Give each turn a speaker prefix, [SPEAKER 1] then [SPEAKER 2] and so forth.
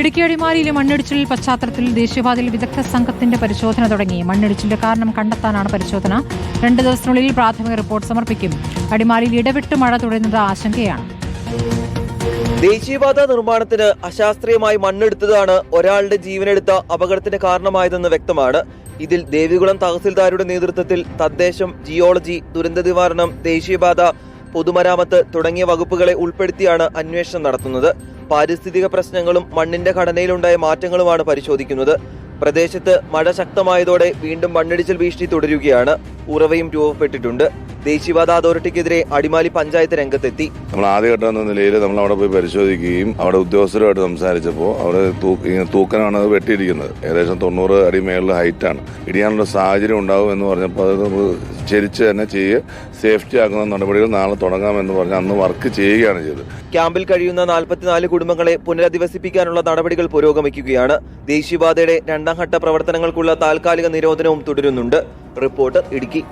[SPEAKER 1] ഇടുക്കി അടിമാലിയിലെ മണ്ണിടിച്ചിലിൽ പശ്ചാത്തലത്തിൽ ദേശീയപാതയിൽ വിദഗ്ധ സംഘത്തിന്റെ പരിശോധന തുടങ്ങി. മണ്ണിടിച്ചിലിന്റെ കാരണം കണ്ടെത്താനാണ് പരിശോധന. രണ്ട് ദിവസത്തിനുള്ളിൽ പ്രാഥമിക റിപ്പോർട്ട് സമർപ്പിക്കും. അടിമാലിയിൽ ഇടവിട്ട് മഴ തുടരുന്നത് ആശങ്കയാണ്.
[SPEAKER 2] ദേശീയപാത നിർമ്മാണത്തിന് അശാസ്ത്രീയമായി മണ്ണെടുത്തതാണ് ഒരാളുടെ ജീവനെടുത്ത അപകടത്തിന് കാരണമായതെന്ന് വ്യക്തമാണ്. ഇതിൽ ദേവികുളം തഹസിൽദാരുടെ നേതൃത്വത്തിൽ തദ്ദേശം ജിയോളജി ദുരന്ത നിവാരണം ദേശീയപാത പൊതുമരാമത്ത് തുടങ്ങിയ വകുപ്പുകളെ ഉൾപ്പെടുത്തിയാണ് അന്വേഷണം നടത്തുന്നത്. പാരിസ്ഥിതിക പ്രശ്നങ്ങളും മണ്ണിന്റെ ഘടനയിലുണ്ടായ മാറ്റങ്ങളുമാണ് പരിശോധിക്കുന്നത്. പ്രദേശത്ത് മഴ ശക്തമായതോടെ വീണ്ടും മണ്ണിടിച്ചിൽ ഭീഷണി തുടരുകയാണ്. ഉറവയും രൂപപ്പെട്ടിട്ടുണ്ട്. ദേശീയപാത അതോറിറ്റിക്കെതിരെ അടിമാലി പഞ്ചായത്ത് രംഗത്തെത്തി.
[SPEAKER 3] നമ്മൾ ആദ്യഘട്ടം എന്ന നിലയിൽ നമ്മൾ അവിടെ പോയി പരിശോധിക്കുകയും അവിടെ ഉദ്യോഗസ്ഥരുമായിട്ട് സംസാരിച്ചപ്പോൾ അവിടെ തൂക്കനാണ് വെട്ടിയിരിക്കുന്നത്. ഏകദേശം തൊണ്ണൂറ് അടി മേളിൽ ഹൈറ്റാണ് ഇടിയാനുള്ള സാഹചര്യം ഉണ്ടാവും എന്ന് പറഞ്ഞപ്പോൾ അത് ചെരിച്ച് തന്നെ ചെയ്ത് സേഫ്റ്റി ആക്കുന്ന നടപടികൾ നാളെ തുടങ്ങാമെന്ന് പറഞ്ഞ് അന്ന് വർക്ക് ചെയ്യുകയാണ് ചെയ്തത്.
[SPEAKER 2] ക്യാമ്പിൽ കഴിയുന്ന നാൽപ്പത്തിനാല് കുടുംബങ്ങളെ പുനരധിവസിപ്പിക്കാനുള്ള നടപടികൾ പുരോഗമിക്കുകയാണ്. ദേശീയപാതയുടെ രണ്ടാം ഘട്ട പ്രവർത്തനങ്ങൾക്കുള്ള താൽക്കാലിക നിരോധനവും തുടരുന്നുണ്ട്. റിപ്പോർട്ടർ ഇടുക്കി.